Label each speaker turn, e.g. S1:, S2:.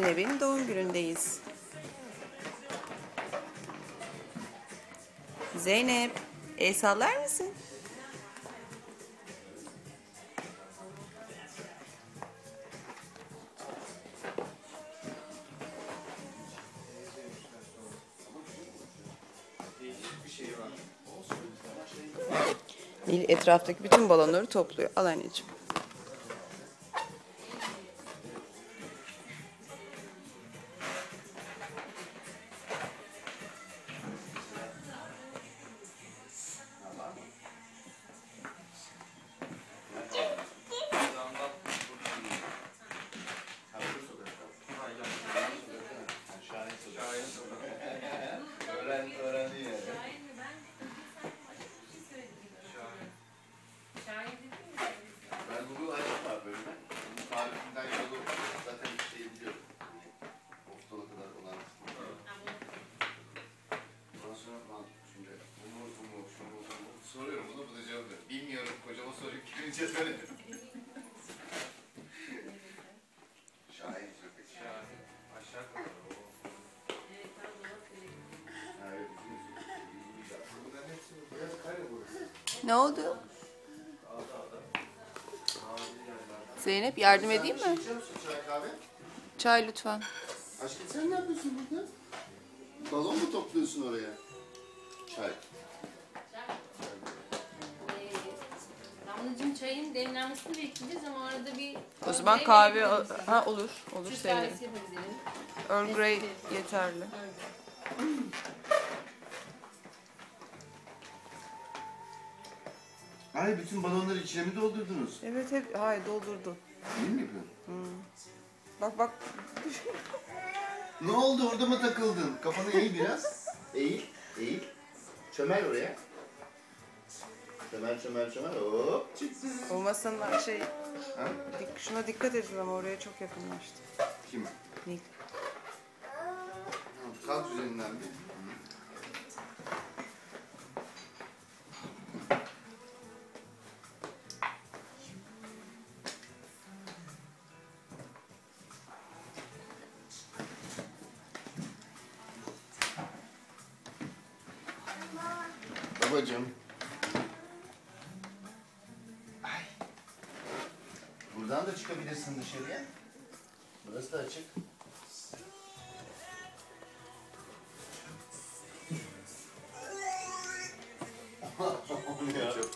S1: Zeynep'in doğum günündeyiz. Zeynep, el sallar mısın? Nil etraftaki bütün balonları topluyor. Al anneciğim.
S2: Şahin. Şahin. Aşağı kadar kare burası.
S1: Ne oldu? Zeynep yardım edeyim mi?
S2: Kahve?
S1: Çay lütfen.
S2: Aşkım sen ne yapıyorsun burada? Balon mu topluyorsun oraya? Çay.
S3: Çayın demlenmesini bekleyeceğiz ama arada bir...
S1: O zaman kahve ha olur. Olur
S3: Türk
S1: sevinirim.
S3: kahvesi.
S1: Earl Grey yeterli.
S2: Ay bütün balonları içine mi doldurdunuz?
S1: Evet hep hayır doldurdu.
S2: İyi mi yapıyorsun?
S1: Bak bak
S2: Ne oldu orada mı takıldın? Kafanı eğ biraz. Eğil, eğil. Çömel oraya. Çömel, çömel, çömel. Hop çıktı.
S1: o masanın şey
S2: Ha?
S1: dik- şuna dikkat edin ama oraya çok yakınlaştı.
S2: Kim?
S1: Nil.
S2: Kalk üzerinden bir. Babacığım. Buradan da çıkabilirsin dışarıya. Burası da açık. Çok